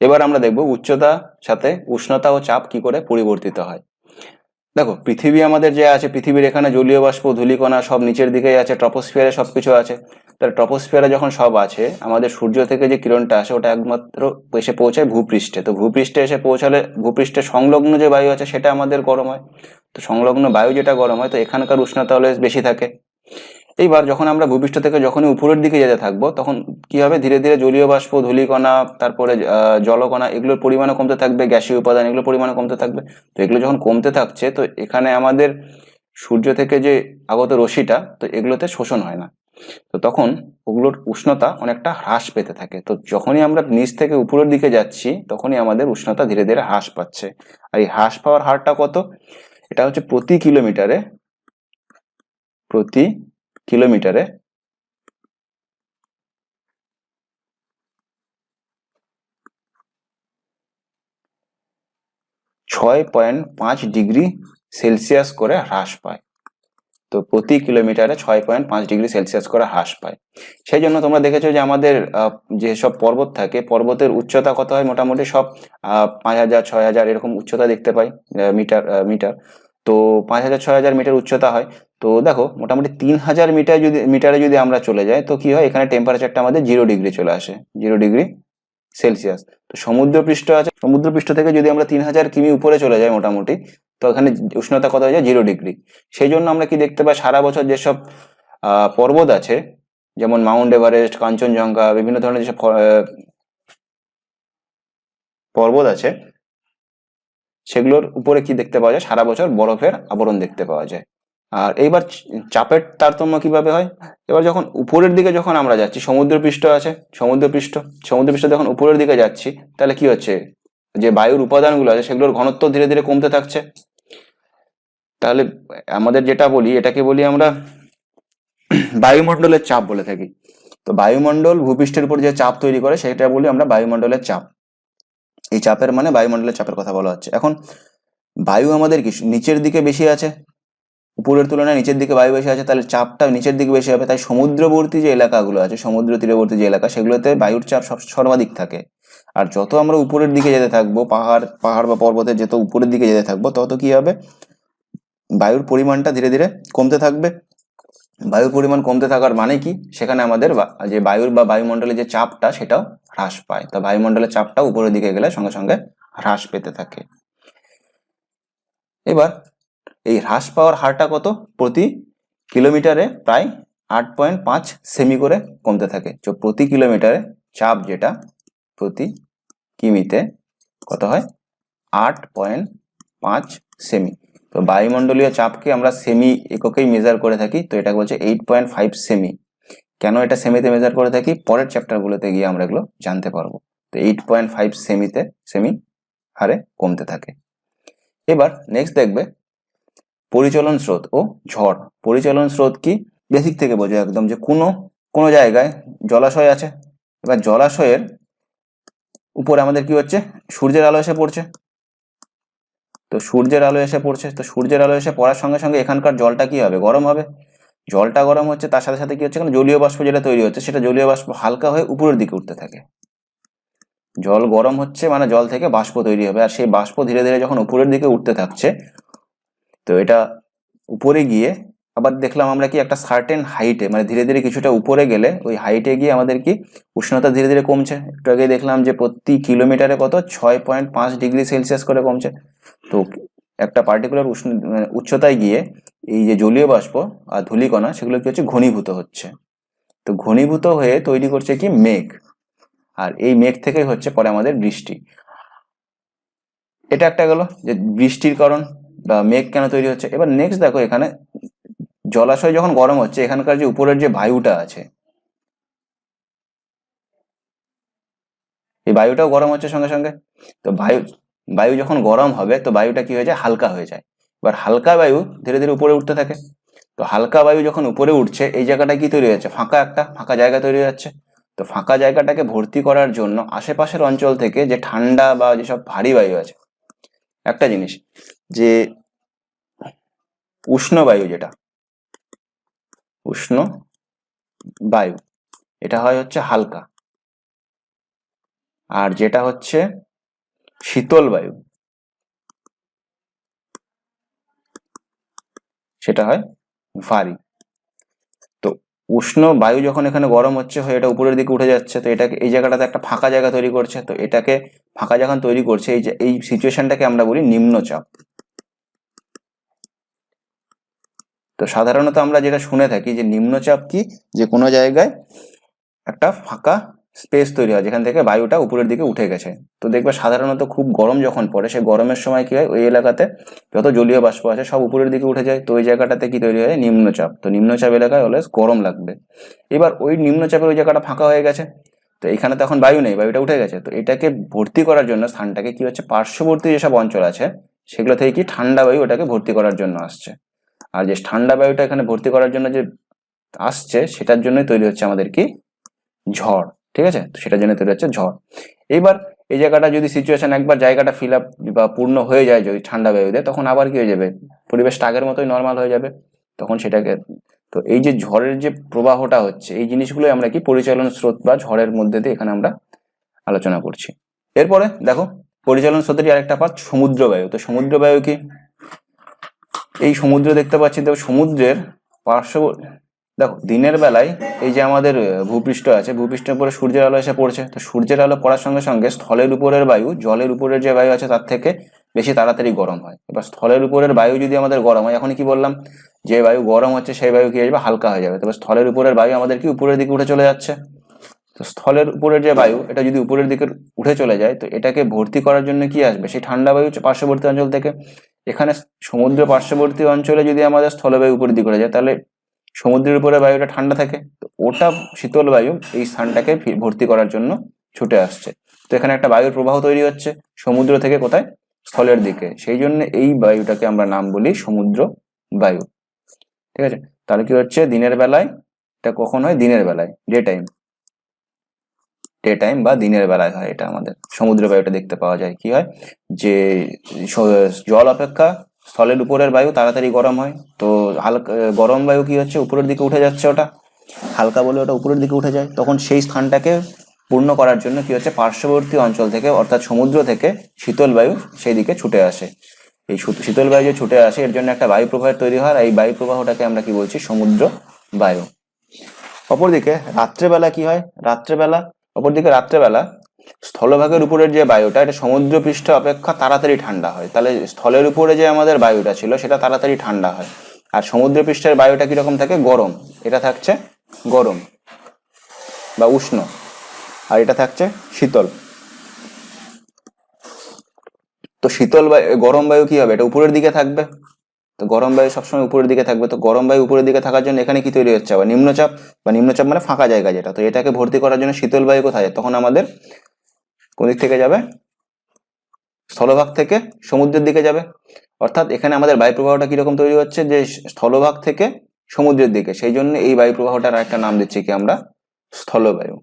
এবার আমরা দেখব উচ্চতা সাথে উষ্ণতা ও চাপ কি করে পরিবর্তিত হয়। দেখো, পৃথিবী আমাদের যে আছে, পৃথিবীর এখানে জলীয় বাষ্প, ধূলিকণা সব নিচের দিকেই আছে, ট্রপোস্ফিয়ারে সব কিছু আছে। তাহলে ট্রপোস্ফিয়ারে যখন সব আছে, আমাদের সূর্য থেকে যে কিরণটা আসে, ওটা একমাত্র এসে পৌঁছায় ভূপৃষ্ঠে। তো ভূপৃষ্ঠে এসে পৌঁছালে ভূপৃষ্ঠে সংলগ্ন যে বায়ু আছে, সেটা আমাদের গরম হয়। তো সংলগ্ন বায়ু যেটা গরম হয়, তো এখানকার উষ্ণতা হলে বেশি থাকে। এইবার যখন আমরা ভূপৃষ্ঠ থেকে যখনই উপরের দিকে যেতে থাকব, তখন কি হবে? ধীরে ধীরে জলীয় বাষ্প, ধূলিকণা, তারপরে জলকণা, এগুলোর পরিমাণও কমতে থাকবে, গ্যাসীয় উপাদান এগুলোর পরিমাণও কমতে থাকবে। তো এগুলো যখন কমতে থাকছে, তো এখানে আমাদের সূর্য থেকে যে আগত রশিটা তো এগুলোতে শোষণ হয় না। তো তখন ওগুলোর উষ্ণতা অনেকটা হ্রাস পেতে থাকে। তো যখনই আমরা নিচ থেকে উপরের দিকে যাচ্ছি, তখনই আমাদের উষ্ণতা ধীরে ধীরে হ্রাস পাচ্ছে। আর এই হ্রাস পাওয়ার হারটা কত? এটা হচ্ছে প্রতি কিলোমিটারে প্রতি কিলোমিটারে? ছয় পয়েন্ট পাঁচ ডিগ্রি সেলসিয়াস করে হ্রাস পায়। তো প্রতি কিলোমিটারে ছয় পয়েন্ট পাঁচ ডিগ্রি সেলসিয়াস করে হ্রাস পায়। সেই জন্য তোমরা দেখেছ যে আমাদের যেসব পর্বত থাকে, পর্বতের উচ্চতা কত হয়? মোটামুটি সব পাঁচ হাজার, ছয় হাজার এরকম উচ্চতা দেখতে পাই মিটার মিটার। তো পাঁচ হাজার, ছয় হাজার মিটার উচ্চতা হয়। তো দেখো, মোটামুটি তিন হাজার মিটার যদি, মিটারে যদি আমরা চলে যাই, তো কি হয়? এখানে টেম্পারেচারটা আমাদের জিরো ডিগ্রি চলে আসে। জিরো ডিগ্রি সেলসিয়াস তো সমুদ্রপৃষ্ঠ আছে, সমুদ্রপৃষ্ঠ থেকে যদি আমরা তিন হাজার কিমি উপরে চলে যাই মোটামুটি, তো এখানে উষ্ণতা কত হয়ে যায়? জিরো ডিগ্রি সেই জন্য আমরা কি দেখতে পাই? সারা বছর যেসব পর্বত আছে, যেমন মাউন্ট এভারেস্ট, কাঞ্চনজঙ্ঘা, বিভিন্ন ধরনের যেসব পর্বত আছে সেগুলোর উপরে কি দেখতে পাওয়া যায়? সারা বছর বরফের আবরণ দেখতে পাওয়া যায়। আর এইবার চাপের তারতম্য কীভাবে হয়? এবার যখন উপরের দিকে যখন আমরা যাচ্ছি, সমুদ্রপৃষ্ঠ আছে, সমুদ্রপৃষ্ঠ সমুদ্রপৃষ্ঠ যখন উপরের দিকে যাচ্ছি, তাহলে কি হচ্ছে? যে বায়ুর উপাদানগুলো আছে, সেগুলোর ঘনত্ব ধীরে ধীরে কমতে থাকছে। তাহলে আমাদের যেটা বলি, এটাকে বলি আমরা বায়ুমণ্ডলের চাপ বলে থাকি। তো বায়ুমণ্ডল ভূপৃষ্ঠের উপর যে চাপ তৈরি করে, সেটা বলি আমরা বায়ুমণ্ডলের চাপ। এই চাপের মানে বায়ুমণ্ডলের চাপের কথা বলা হচ্ছে। এখন, বায়ু আমাদের কি, নিচের দিকে বেশি আছে? উপরের তুলনায় নিচের দিকে বায়ু বেশি আছে, তাহলে চাপটা নিচের দিকে বেশি হবে। তাই সমুদ্রবর্তী যে এলাকাগুলো আছে, সমুদ্র তীরবর্তী যে এলাকা, সেগুলোতে বায়ুর চাপ সব, সর্বাধিক থাকে। আর যত আমরা উপরের দিকে যেতে থাকব, পাহাড় পাহাড় বা পর্বতের যত উপরের দিকে যেতে থাকব, তত কি হবে? বায়ুর পরিমাণটা ধীরে ধীরে কমতে থাকবে। বায়ুর পরিমাণ কমতে থাকার মানে কি? সেখানে আমাদের যে বায়ুর বা বায়ুমণ্ডলের যে চাপটা, সেটাও হ্রাস পায়। তা বায়ুমণ্ডলের চাপটা উপরের দিকে গেলে সঙ্গে সঙ্গে হ্রাস পেতে থাকে। এবার এই হ্রাস পাওয়ার হারটা কত? প্রতি কিলোমিটারে প্রায় আট পয়েন্ট পাঁচ সেমি করে কমতে থাকে। তো প্রতি কিলোমিটারে চাপ যেটা, প্রতি কিমিতে কত হয়? আট পয়েন্ট পাঁচ সেমি। তো বায়ুমণ্ডলীয় চাপকে আমরা সেমি এককেই মেজার করে থাকি, তো এটা বলছে এইট পয়েন্ট ফাইভ সেমি। কেন এটা সেমিতে মেজার করে থাকি? পরের চ্যাপ্টারগুলোতে গিয়ে আমরা এগুলো জানতে পারব। তো এইট পয়েন্ট ফাইভ সেমিতে সেমি হারে কমতে থাকে। এবার নেক্সট দেখবে পরিচলন স্রোত ও ঝড়। পরিচলন স্রোত কি? বেসিক থেকে বোঝো একদম যে কোনো কোনো জায়গায় জলাশয় আছে। এবার জলাশয়ের উপরে আমাদের কি হচ্ছে? সূর্যের আলো এসে পড়ছে। তো সূর্যের আলো এসে পড়ছে। তো সূর্যের আলো এসে পড়ার সঙ্গে সঙ্গে এখানকার জলটা কি হবে? গরম হবে। জলটা গরম হচ্ছে, তার সাথে সাথে কি হচ্ছে জলীয় বাষ্প যেটা তৈরি হচ্ছে, সেটা জলীয় বাষ্প হালকা হয়ে উপরের দিকে উঠতে থাকে। জল গরম হচ্ছে মানে জল থেকে বাষ্প তৈরি হবে, আর সেই বাষ্প ধীরে ধীরে যখন উপরের দিকে উঠতে থাকছে, তো এটা উপরে গিয়ে আবার দেখলাম আমরা কি একটা সার্টেন হাইটে মানে ধীরে ধীরে কিছুটা উপরে গেলে ওই হাইটে গিয়ে আমাদের কি উষ্ণতা ধীরে ধীরে কমছে। একটু আগে দেখলাম যে প্রতি কিলোমিটারে কত? ছয় পয়েন্ট পাঁচ ডিগ্রি সেলসিয়াস করে কমছে। তো একটা পার্টিকুলার উষ্ণ মানে উচ্চতায় গিয়ে এই যে জলীয় বাষ্প আর ধূলিকণা, সেগুলো কি হচ্ছে ঘনীভূত হচ্ছে। তো ঘনীভূত হয়ে তৈরি করছে কি মেঘ। আর এই মেঘ থেকেই হচ্ছে পরে আমাদের বৃষ্টি। এটা একটা গেল যে বৃষ্টির কারণ বা মেঘ কেন তৈরি হচ্ছে। এবার নেক্সট দেখো এখানে জলাশয় যখন গরম হচ্ছে, এখানকার যে উপরের যে বায়ুটা আছে, এই বায়ুটাও গরম হচ্ছে সঙ্গে সঙ্গে। তো বায়ু বায়ু যখন গরম হবে, তো বায়ুটা কি হয়ে যায়? হালকা হয়ে যায়। এবার হালকা বায়ু ধীরে ধীরে উপরে উঠতে থাকে। তো হালকা বায়ু যখন উপরে উঠছে, এই জায়গাটা কি তৈরি হচ্ছে ফাঁকা একটা, ফাঁকা জায়গা তৈরি যাচ্ছে। তো ফাঁকা জায়গাটাকে ভর্তি করার জন্য আশেপাশের অঞ্চল থেকে যে ঠান্ডা বা যেসব ভারী বায়ু আছে, একটা জিনিস যে উষ্ণ বায়ু যেটা, উষ্ণ বায়ু, এটা হয় হচ্ছে হালকা। আর যেটা হচ্ছে শীতল বায়ু সেটা হয় ভারী। তো উষ্ণ বায়ু যখন এখানে গরম হচ্ছে, হয়ে এটা উপরের দিকে উঠে যাচ্ছে, তো এটাকে, এই জায়গাটাতে একটা ফাঁকা জায়গা তৈরি করছে, তো এটাকে ফাঁকা যখন তৈরি করছে, এই এই সিচুয়েশনটাকে আমরা বলি নিম্নচাপ। তো সাধারণত আমরা যেটা শুনে থাকি যে নিম্নচাপ কি? যে কোনো জায়গায় একটা ফাঁকা স্পেস তৈরি হয়, যেখান থেকে বায়ুটা উপরের দিকে উঠে গেছে। তো দেখবে সাধারণত খুব গরম যখন পড়ে, সেই গরমের সময় কি হয়? ওই এলাকাতে যত জলীয় বাষ্প আছে, সব উপরের দিকে উঠে যায়। তো ওই জায়গাটাতে কি তৈরি হয়? নিম্নচাপ। তো নিম্নচাপ এলাকায় অলওয়েজ গরম লাগবে। এবার ওই নিম্নচাপের ওই জায়গাটা ফাঁকা হয়ে গেছে। তো এখানে তো এখন বায়ু নেই, বায়ুটা উঠে গেছে। তো এটাকে ভর্তি করার জন্য স্থানটাকে কি হচ্ছে? পার্শ্ববর্তী যেসব অঞ্চল আছে, সেগুলো থেকে কি ঠান্ডা বায়ু ওটাকে ভর্তি করার জন্য আসছে। আর যে ঠান্ডা বায়ুটা এখানে ভর্তি করার জন্য যে আসছে, সেটার জন্যই তৈরি হচ্ছে আমাদের কি? ঝড়। ঠিক আছে? তো সেটার জন্য তৈরি হচ্ছে ঝড়। এইবার এই জায়গাটা যদি সিচুয়েশন একবার জায়গাটা ফিল আপ বা পূর্ণ হয়ে যায়, যদি ঠান্ডা বায়ুতে তখন আবার কি হয়ে যাবে? পরিবেশটা আগের মতোই নর্মাল হয়ে যাবে। তখন সেটাকে তো এই যে ঝড়ের যে প্রবাহটা হচ্ছে, এই জিনিসগুলোই আমরা কি পরিচালন স্রোত বা ঝড়ের মধ্যে দিয়ে এখানে আমরা আলোচনা করছি। এরপরে দেখো, পরিচালন স্রোতেরই আরেকটা পার্ট সমুদ্র বায়ু। তো সমুদ্র বায়ু কি? এই সমুদ্র দেখতে পাচ্ছি, তো সমুদ্রের পার্শ্ব দেখো, দিনের বেলায় এই যে আমাদের ভূপৃষ্ঠ আছে, ভূপৃষ্ঠের উপরে সূর্যের আলো এসে পড়ছে। তো সূর্যের আলো পড়ার সঙ্গে সঙ্গে স্থলের উপরের বায়ু, জলের উপরের যে বায়ু আছে তার থেকে বেশি তাড়াতাড়ি গরম হয়। এবার স্থলের উপরের বায়ু যদি আমাদের গরম হয় এখন কি বললাম? যে বায়ু গরম হচ্ছে সেই বায়ু কি আসবে? হালকা হয়ে যাবে। তবে স্থলের উপরের বায়ু আমাদের কি উপরের দিকে উঠে চলে যাচ্ছে? তো স্থলের উপরের যে বায়ু, এটা যদি উপরের দিকে উঠে চলে যায়, তো এটাকে ভর্তি করার জন্য কি আসবে? সেই ঠান্ডা বায়ু পার্শ্ববর্তী অঞ্চল থেকে। এখানে সমুদ্র পার্শ্ববর্তী অঞ্চলে যদি আমাদের স্থলবায়ু উপরের দিকে উঠে যায়, তাহলে সমুদ্রের উপরে বায়ুটা ঠান্ডা থাকে, তো ওটা শীতল বায়ু এই স্থানটাকে ভর্তি করার জন্য ছুটে আসছে। তো এখানে একটা বায়ুর প্রবাহ তৈরি হচ্ছে সমুদ্র থেকে কোথায়? স্থলের দিকে। সেই জন্য এই বায়ুটাকে আমরা নাম বলি সমুদ্র বায়ু। ঠিক আছে? তাহলে কি হচ্ছে? দিনের বেলায়, এটা কখন হয়? দিনের বেলায়, ডে টাইম। ডে টাইম বা দিনের বেলায় হয় এটা আমাদের। সমুদ্র বায়ুটা দেখতে পাওয়া যায়। কি হয়? যে জল অপেক্ষা স্থলের উপরের বায়ু তাড়াতাড়ি গরম হয়। তো হালকা গরম বায়ু কি হচ্ছে? উপরের দিকে উঠে যাচ্ছে ওটা। হালকা বলে ওটা উপরের দিকে উঠে যায়। তখন সেই স্থানটাকে পূর্ণ করার জন্য কি হচ্ছে? পার্শ্ববর্তী অঞ্চল থেকে, অর্থাৎ সমুদ্র থেকে শীতল বায়ু সেই দিকে ছুটে আসে। এই শীতল বায়ু যে ছুটে আসে, এর জন্য একটা বায়ু প্রবাহের তৈরি হয়। আর এই বায়ু প্রবাহটাকে আমরা কি বলছি? সমুদ্র বায়ু। অপরদিকে রাত্রেবেলা কি হয়? রাত্রেবেলা, অপরদিকে রাত্রেবেলা স্থলভাগের উপরের যে বায়ুটা, এটা সমুদ্র পৃষ্ঠ অপেক্ষা তাড়াতাড়ি ঠান্ডা হয়। তাহলে স্থলের উপরে যে আমাদের বায়ুটা ছিল, সেটা তাড়াতাড়ি ঠান্ডা হয়। আর সমুদ্র পৃষ্ঠের বায়ুটা কীরকম থাকে? গরম। এটা থাকছে গরম বা উষ্ণ। আর এটা থাকছে শীতল। তো শীতল বায়ু, গরম বায়ু কি হবে? এটা উপরের দিকে থাকবে। তো গরম বায়ু সবসময় উপরের দিকে থাকবে। তো গরম বায়ু উপরের দিকে থাকার জন্য এখানে কি তৈরি হচ্ছে? আবার নিম্নচাপ। বা নিম্নচাপ মানে ফাঁকা জায়গা যেটা। তো এটাকে ভর্তি করার জন্য শীতল বায়ু কোথায়? তখন আমাদের কোন দিক থেকে যাবে? স্থলভাগ থেকে সমুদ্রের দিকে যাবে। অর্থাৎ এখানে আমাদের বায়ু প্রবাহটা কীরকম তৈরি হচ্ছে যে, স্থলভাগ থেকে সমুদ্রের দিকে। সেই জন্য এই বায়ু প্রবাহটার একটা নাম দিচ্ছি কি আমরা? স্থলবায়ু।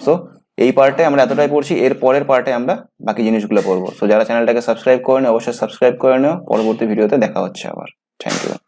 সো এই পার্টে আমরা এতটাই পড়ছি, এর পরের পার্টে আমরা বাকি জিনিসগুলো পড়ব। সো যারা চ্যানেলটাকে সাবস্ক্রাইব করে নিও অবশ্যই সাবস্ক্রাইব করে নিও। পরবর্তী ভিডিওতে দেখা হচ্ছে আবার। Thank you